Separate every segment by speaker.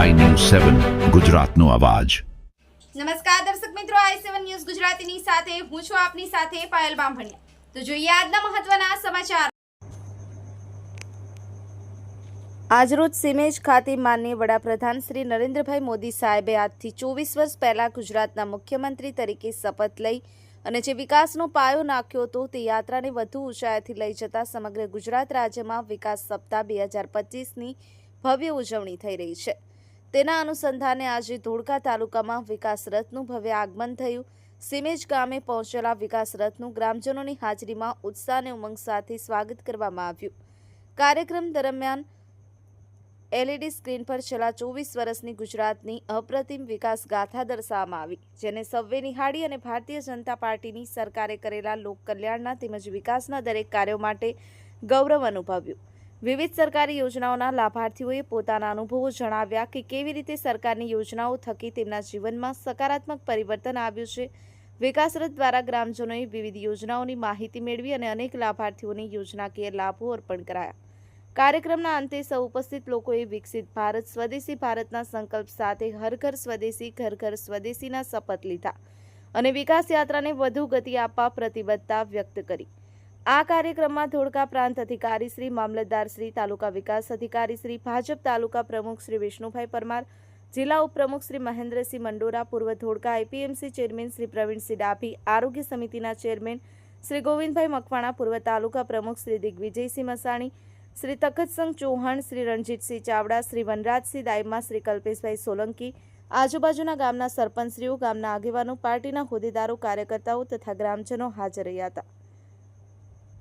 Speaker 1: સેવન ગુજરાતનો અવાજ.
Speaker 2: નમસ્કાર દર્શક મિત્રો આઈ સેવન ન્યૂઝ ગુજરાતીની સાથે હું છું આપની સાથે પાયલ બામભણિયા. તો જોઈએ આજના મહત્વના સમાચાર. આજરોજ સિમેજ ખાતે માનનીય વડાપ્રધાન શ્રી નરેન્દ્રભાઈ મોદી સાહેબે આજથી ચોવીસ વર્ષ પહેલા ગુજરાતના મુખ્યમંત્રી તરીકે શપથ લઈ અને જે વિકાસનો પાયો નાખ્યો હતો તે યાત્રાને વધુ ઊંચાઈથી લઈ જતા સમગ્ર ગુજરાત રાજ્યમાં વિકાસ સપ્તાહ બે હજાર પચીસની ભવ્ય ઉજવણી થઈ રહી છે. તેના અનુસંધાને આજે ધોળકા તાલુકામાં વિકાસ રથનું ભવ્ય આગમન થયું. સિમેજ ગામે પહોંચેલા વિકાસ રથનું ગ્રામજનોની હાજરીમાં ઉત્સાહ અને ઉમંગ સાથે સ્વાગત કરવામાં આવ્યું. કાર્યક્રમ દરમિયાન એલઈડી સ્ક્રીન પર છેલ્લા ચોવીસ વર્ષની ગુજરાતની અપ્રતિમ વિકાસ ગાથા દર્શાવવામાં આવી, જેને સૌએ નિહાળી અને ભારતીય જનતા પાર્ટીની સરકારે કરેલા લોકકલ્યાણના તેમજ વિકાસના દરેક કાર્યો માટે ગૌરવ અનુભવ્યું. વિવિધ સરકારી યોજનાઓના લાભાર્થીઓએ પોતાના અનુભવો જણાવ્યા કે કેવી રીતે સરકારની યોજનાઓ થકી તેમના જીવનમાં સકારાત્મક પરિવર્તન આવ્યું છે. વિકાસ રથ દ્વારા ગ્રામજનોએ વિવિધ યોજનાઓની માહિતી મેળવી અને અનેક લાભાર્થીઓને યોજનાકીય લાભો અર્પણ કરાયા. કાર્યક્રમના અંતે સૌ ઉપસ્થિત લોકોએ વિકસિત ભારત, સ્વદેશી ભારતના સંકલ્પ સાથે હર ઘર સ્વદેશી, ઘર ઘર સ્વદેશીના શપથ લીધા અને વિકાસ યાત્રાને વધુ ગતિ આપવા પ્રતિબદ્ધતા વ્યક્ત કરી. આ કાર્યક્રમમાં ધોળકા પ્રાંત અધિકારી શ્રી, મામલતદાર શ્રી, તાલુકા વિકાસ અધિકારી શ્રી, ભાજપ તાલુકા પ્રમુખ શ્રી વિષ્ણુભાઈ પરમાર, જિલ્લા ઉપપ્રમુખ શ્રી મહેન્દ્રસિંહ મંડોરા, પૂર્વ ધોળકા આઈપીએમસી ચેરમેન શ્રી પ્રવીણસિંહ ડાભી, આરોગ્ય સમિતિના ચેરમેન શ્રી ગોવિંદભાઈ મકવાણા, પૂર્વ તાલુકા પ્રમુખ શ્રી દિગ્વિજયસિંહ મસાણી, શ્રી તખતસિંહ ચૌહાણ, શ્રી રણજીતસિંહ ચાવડા, શ્રી વનરાજસિંહ દાયમા શ્રી કલ્પેશભાઈ સોલંકી, આજુબાજુના ગામના સરપંચશ્રીઓ, ગામના આગેવાનો, પાર્ટીના હોદ્દેદારો, કાર્યકર્તાઓ તથા ગ્રામજનો હાજર રહ્યા હતા.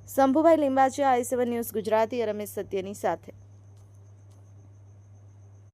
Speaker 2: Shambhubhai Limbachiya I seven news Gujarati Ramesh સત્યની સાથે.